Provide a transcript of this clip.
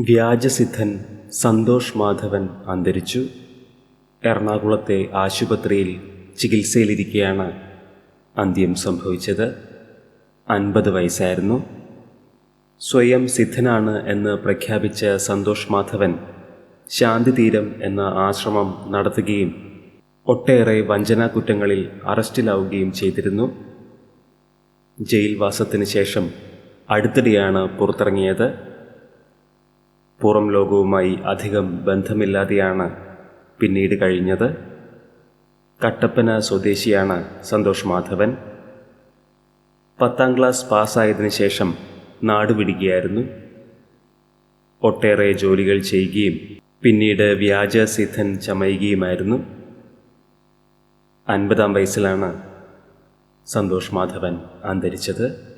വ്യാജസിദ്ധൻ സന്തോഷ് മാധവൻ അന്തരിച്ചു. എറണാകുളത്തെ ആശുപത്രിയിൽ ചികിത്സയിലിരിക്കെയാണ് അന്ത്യം സംഭവിച്ചത്. അൻപത് വയസ്സായിരുന്നു. സ്വയം സിദ്ധനാണ് എന്ന് പ്രഖ്യാപിച്ച സന്തോഷ് മാധവൻ ശാന്തിതീരം എന്ന ആശ്രമം നടത്തുകയും ഒട്ടേറെ വഞ്ചനാ കുറ്റങ്ങളിൽ അറസ്റ്റിലാവുകയും ചെയ്തിരുന്നു. ജയിൽവാസത്തിന് ശേഷം അടുത്തിടെയാണ് പുറത്തിറങ്ങിയത്. പുറം ലോകവുമായി അധികം ബന്ധമില്ലാതെയാണ് പിന്നീട് കഴിഞ്ഞത്. കട്ടപ്പന സ്വദേശിയാണ് സന്തോഷ് മാധവൻ. പത്താം ക്ലാസ് പാസ്സായതിനു ശേഷം നാടുവിടുകയായിരുന്നു ഒട്ടേറെ ജോലികൾ ചെയ്യുകയും പിന്നീട് വ്യാജസിദ്ധൻ ചമയുകയുമായിരുന്നു. അൻപതാം വയസ്സിലാണ് സന്തോഷ് മാധവൻ അന്തരിച്ചത്.